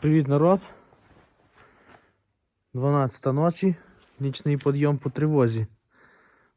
привіт, народ. 12 ночі. Нічний підйом по тривозі.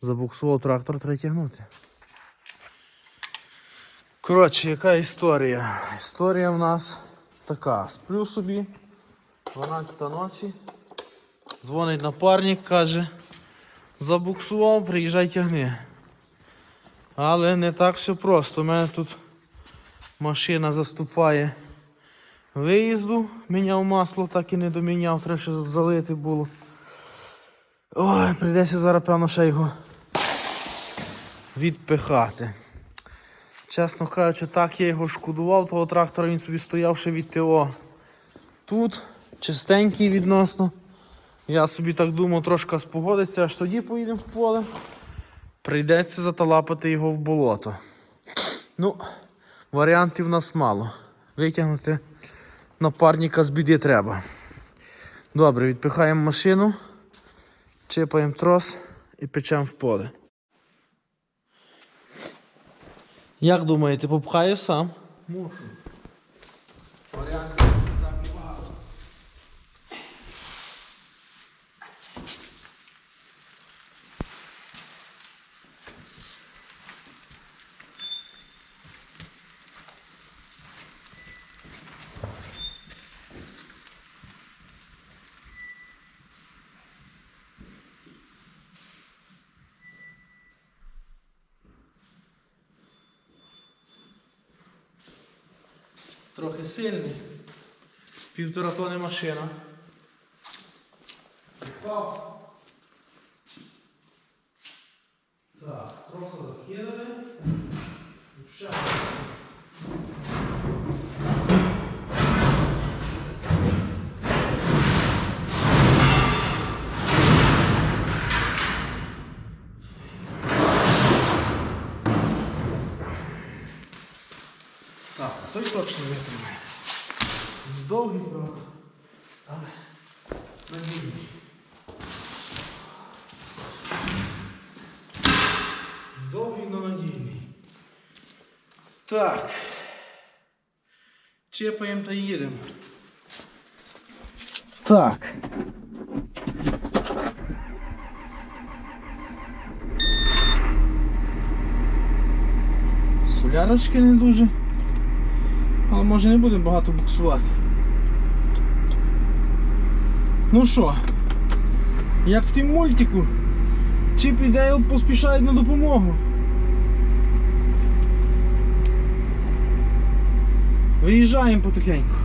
Забуксував трактор треба тягнути. Коротше, яка історія? Історія в нас така. Сплю собі. 12 ночі. Дзвонить напарник, каже. Забуксував, приїжджай тягни. Але не так все просто. У мене тут машина заступає виїзду. Міняв масло, так і не доміняв, треба ще залити було. Ой, прийдеться зараз, певно, ще його відпихати. Чесно кажучи, так я його шкодував, того трактора він собі стояв ще від ТО. Тут чистенький відносно. Я собі так думав, трошки спогодиться, аж тоді поїдемо в поле. Прийдеться заталапати його в болото. Ну, варіантів в нас мало. Витягнути напарника з біди треба. Добре, відпихаємо машину, чипаємо трос і печемо в поле. Як думаєте, попхаю сам? Мушу. Варіантів Трохи сильний. Півтора тони машина. Впав. Той точно витримає. Довгий, правда. Але надійний. Довгий, но надійний. Так. Чепаємо та їдемо. Так. Солярочки не дуже. Може не будемо багато буксувати. Ну що, як в тім мультику, Чіп і Дейл поспішають на допомогу. Виїжджаємо потихеньку.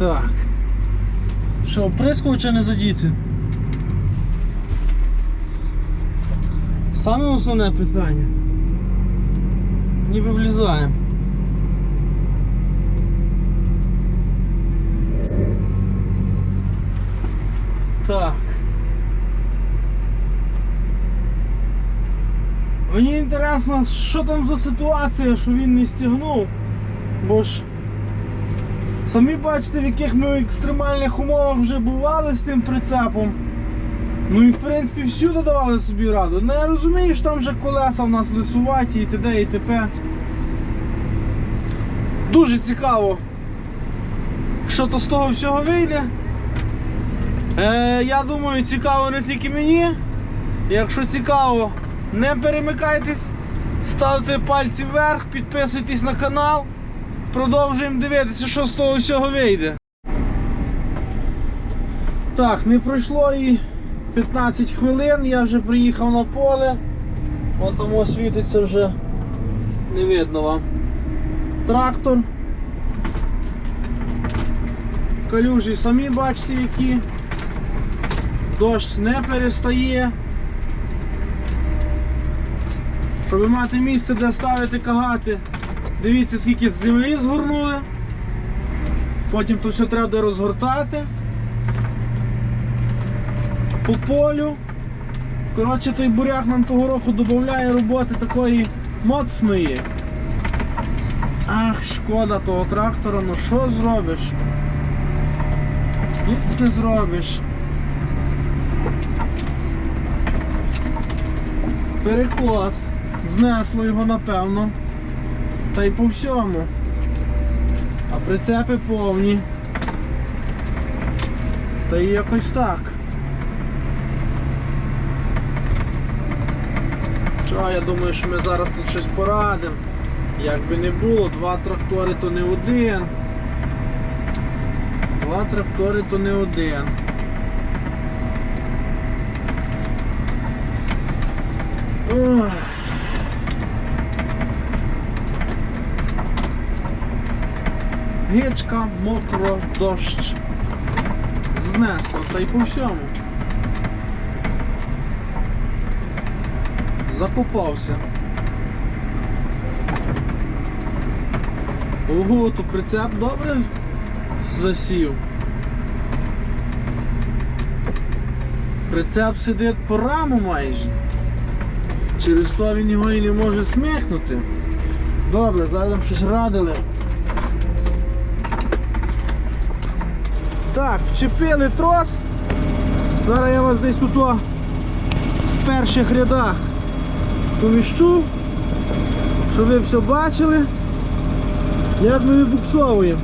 Так. Що, оприскувача не задіти? Саме основне питання. Ніби влізаємо. Так. Мені інтересно, що там за ситуація, що він не стягнув, бо ж Самі бачите, в яких ми екстремальних умовах вже бували з тим прицепом. Ну і в принципі всюди давали собі раду. Ну я розумію, що там вже колеса в нас лисуваті і т.д. і т.п. Дуже цікаво, що то з того всього вийде. Е, я думаю, цікаво не тільки мені. Якщо цікаво, не перемикайтесь, ставте пальці вверх, підписуйтесь на канал. Продовжуємо дивитися, що з того всього вийде. Так, не пройшло і 15 хвилин, я вже приїхав на поле. От тому світиться вже не видно вам. Трактор. Калюжі самі бачите які. Дощ не перестає. Щоб мати місце, де ставити кагати. Дивіться, скільки з землі згорнули. Потім то все треба розгортати. По полю. Коротше, той буряк нам того року додає роботи такої моцної. Ах, шкода того трактора, ну що зробиш? Ніц не зробиш. Перекос. Знесло його напевно. Та й по всьому. А прицепи повні. Та й якось так. Чого, я думаю, що ми зараз тут щось порадимо. Як би не було, два трактори то не один. Два трактори то не один. Ох. Гичка, мокро, дощ. Знесло, та й по всьому. Закопався. Ого, то прицеп добре засів. Прицеп сидить по раму майже. Через то він його і не може смикнути. Добре, зараз щось радили. Так, вчепили трос. Зараз я вас десь тут о, в перших рядах поміщу, щоб ви все бачили, як ми вибуксовуємо.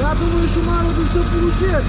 Я думаю, що мало би все вийти.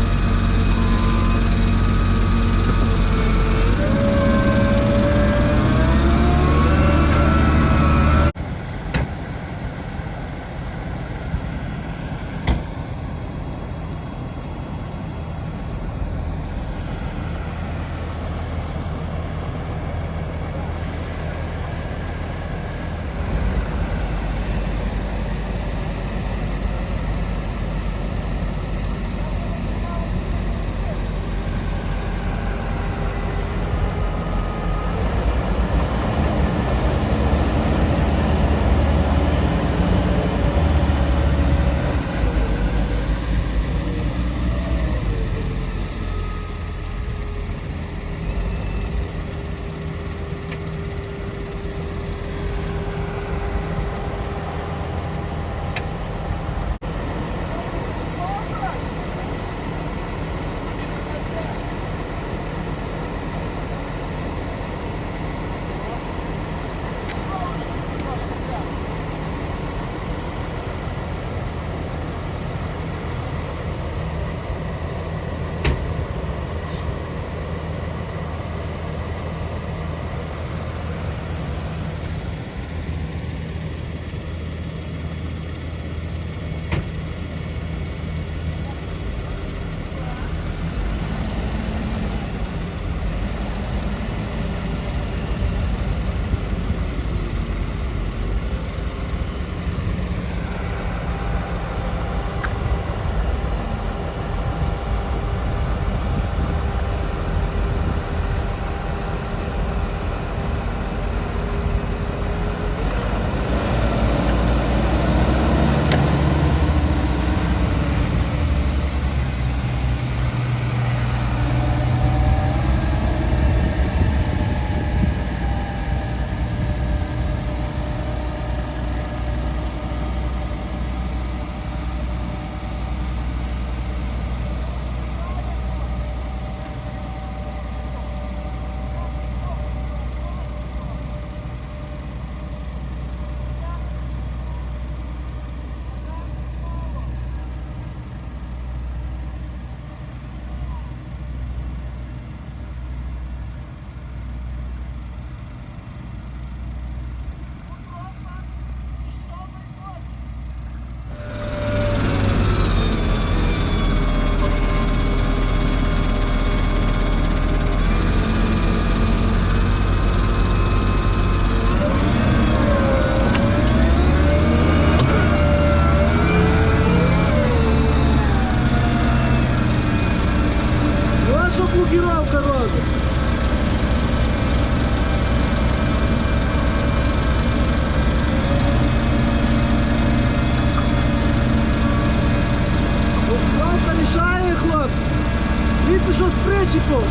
Дивіться, що з причепом.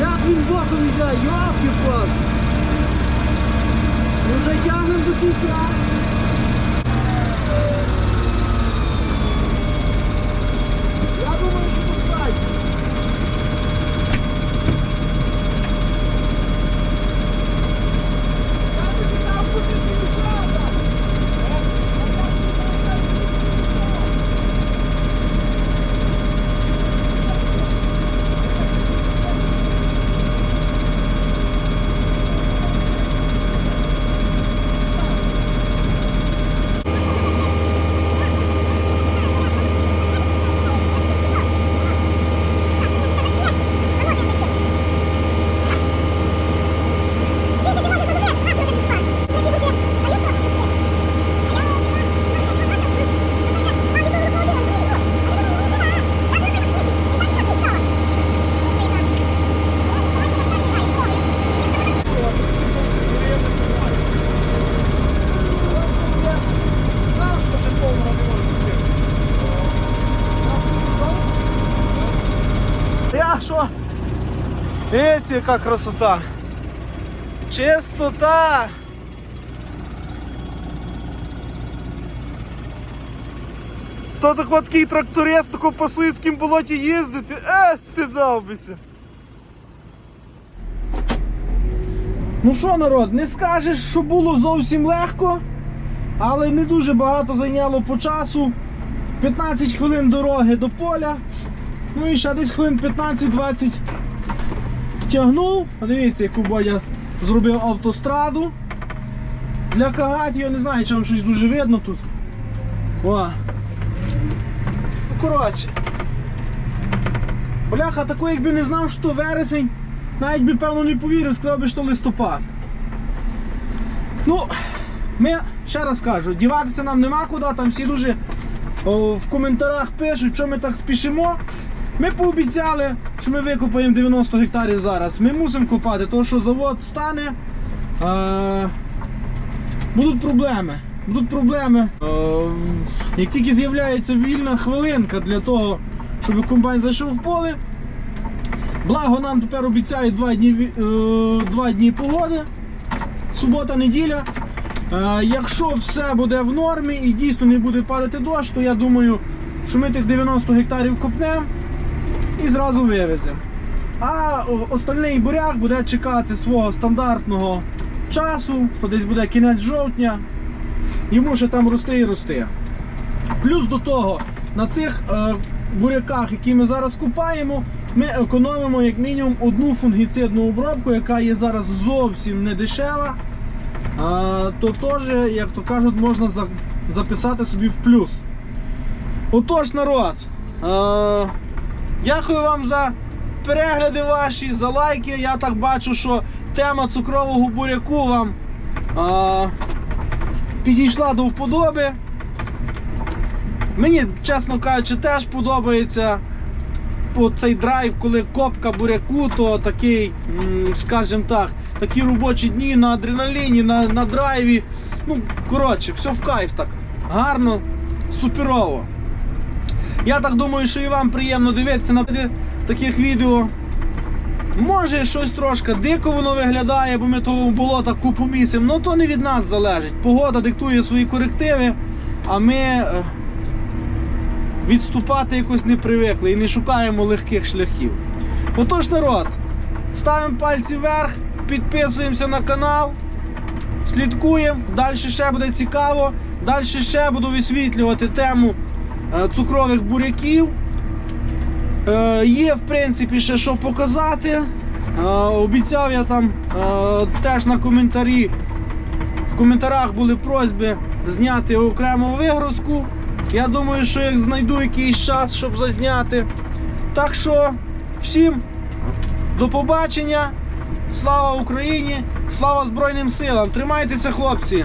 Як він боком йде, йолки пак. Ми вже тягнемо до кінця. Я думаю, що достатньо. Я тобі дав куди мішати. Знав, що вже повного не можна сити. Я що? Дивіться, яка красота. Чистота. То так такий тракторець тако пасує в болоті їздити. Е, стидавбися. Ну що, народ, не скажеш, що було зовсім легко, але не дуже багато зайняло по часу. 15 хвилин дороги до поля. Ну і ще десь хвилин 15-20 тягнув. Подивіться, яку Бодя зробив автостраду. Для кагатів я не знаю, чи вам щось дуже видно тут. О. Ну, коротше. Бляха, тако якби не знав, що вересень, навіть би певно не повірив, сказав би, що листопад. Ну, ми ще раз кажу, діватися нам нема куди, там всі дуже о, в коментарях пишуть, що ми так спішимо. Ми пообіцяли, що ми викопаємо 90 гектарів зараз. Ми мусимо копати, тому що завод стане. Е, будуть проблеми. Будуть проблеми. Е, як тільки з'являється вільна хвилинка для того, щоб комбайн зайшов в поле, Благо нам тепер обіцяють два дні, е, два дні погоди. Субота, неділя. Е, якщо все буде в нормі і дійсно не буде падати дощ, то я думаю, що ми тих 90 гектарів копнемо і зразу вивеземо. А остальний буряк буде чекати свого стандартного часу, то десь буде кінець жовтня. Йому ще там рости і рости. Плюс до того, на цих е, буряках, які ми зараз купаємо, ми економимо як мінімум одну фунгіцидну обробку, яка є зараз зовсім не дешева. А, то теж, як то кажуть, можна за- записати собі в плюс. Отож, народ, е, дякую вам за перегляди ваші, за лайки. Я так бачу, що тема цукрового буряку вам е, підійшла до вподоби. Мені, чесно кажучи, теж подобається цей драйв, коли копка буряку, то такий, скажімо так, такі робочі дні на адреналіні, на, на драйві. Ну, коротше, все в кайф так. Гарно, суперово. Я так думаю, що і вам приємно дивитися на таких відео. Може щось трошки дико воно виглядає, бо ми того болота купу місимо, але то не від нас залежить. Погода диктує свої корективи, а ми е, відступати якось не привикли і не шукаємо легких шляхів. Отож, народ, ставимо пальці вверх, підписуємося на канал, слідкуємо, далі ще буде цікаво, далі ще буду висвітлювати тему цукрових буряків. Е, є, в принципі, ще що показати. Е, обіцяв я там е, теж на коментарі. В коментарях були просьби зняти окрему вигрузку. Я думаю, що як знайду якийсь час, щоб зазняти. Так що всім до побачення. Слава Україні! Слава Збройним силам! Тримайтеся, хлопці!